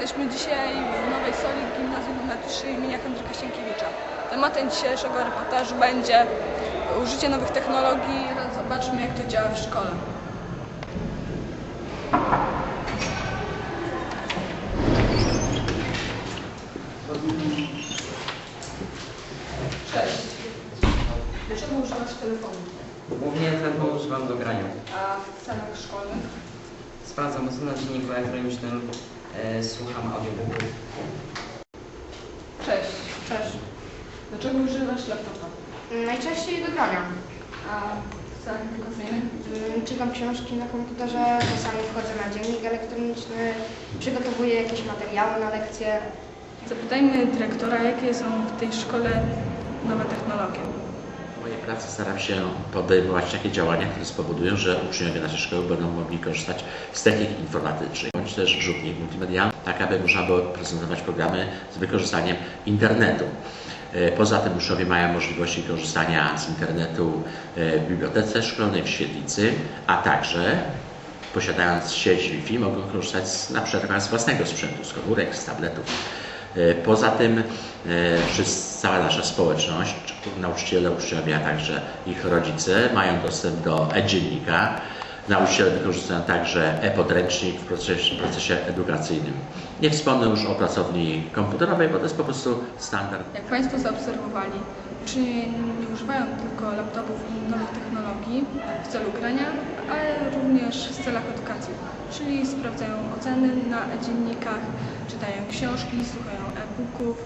Jesteśmy dzisiaj w Nowej Soli, w gimnazjum nr 3 imienia Henryka Sienkiewicza. Tematem dzisiejszego reportażu będzie użycie nowych technologii. Zobaczmy, jak to działa w szkole. Cześć. Dlaczego używasz telefonu? Głównie telefon używam do grania. A w celach szkolnych? Sprawdzam oceny na dzienniku elektronicznym, słucham audiobooków. Cześć. Cześć. Dlaczego używasz laptopa? Najczęściej do grania. A w celach edukacyjnych? Mm, Czytam książki na komputerze, czasami wchodzę na dziennik elektroniczny, przygotowuję jakieś materiały na lekcje. Zapytajmy dyrektora, jakie są w tej szkole nowe technologie. Mojej pracy staram się podejmować takie działania, które spowodują, że uczniowie naszej szkoły będą mogli korzystać z technik informatycznych, bądź też rzutnik multimedialnych, tak aby można było prezentować programy z wykorzystaniem internetu. E, Poza tym uczniowie mają możliwości korzystania z internetu e, w bibliotece szkolnej w Świetlicy, a także posiadając sieć Wi-Fi mogą korzystać z, na przykład z własnego sprzętu, z komórek, z tabletów. E, Poza tym e, cała nasza społeczność, nauczyciele, uczniowie, a także ich rodzice mają dostęp do e-dziennika. Nauczyciele wykorzystują także e-podręcznik w procesie, procesie edukacyjnym. Nie wspomnę już o pracowni komputerowej, bo to jest po prostu standard Jak Państwo zaobserwowali, uczniowie nie używają tylko laptopów i nowych technologii w celu grania, ale również w celach edukacji, czyli sprawdzają oceny na e-dziennikach, czytają książki, słuchają e-booków,